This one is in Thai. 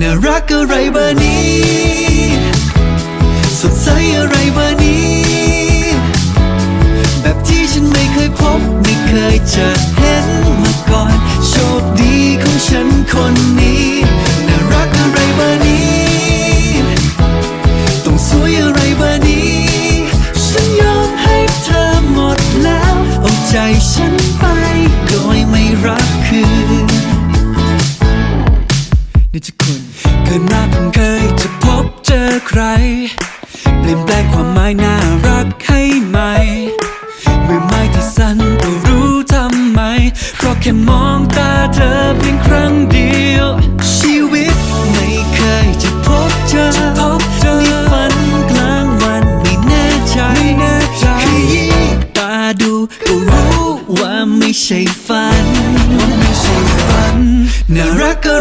น่ารักอะไรเบอร์นี้ สดใสอะไรเบอร์นี้ แบบที่ฉันไม่เคยพบไม่เคยจะเห็นมาก่อน โชคดีของฉันคนนี้น่ารักอะไรเบอร์นี้ ต้องสวยอะไรเบอร์นี้ ฉันยอมให้เธอหมดแล้ว เอาใจฉันไปโดยไม่รักคืนนี่จะคุณ อนั้นเคยจะพบเจอใคร เปลี่ยนแปลงความหมายน่ารักให้ใหม่เมื่อไม่ที่สั้นก็รู้ทำไม เพราะแค่มองตาเธอเพียงครั้งเดียว ชีวิตไม่เคยจะพบเจอพบเจอฝันกลางวันไม่แน่ใจไม่แน่ใตาดูก็รู้ช่ฝันว่าไม่ใช่ฝันน่ารักก็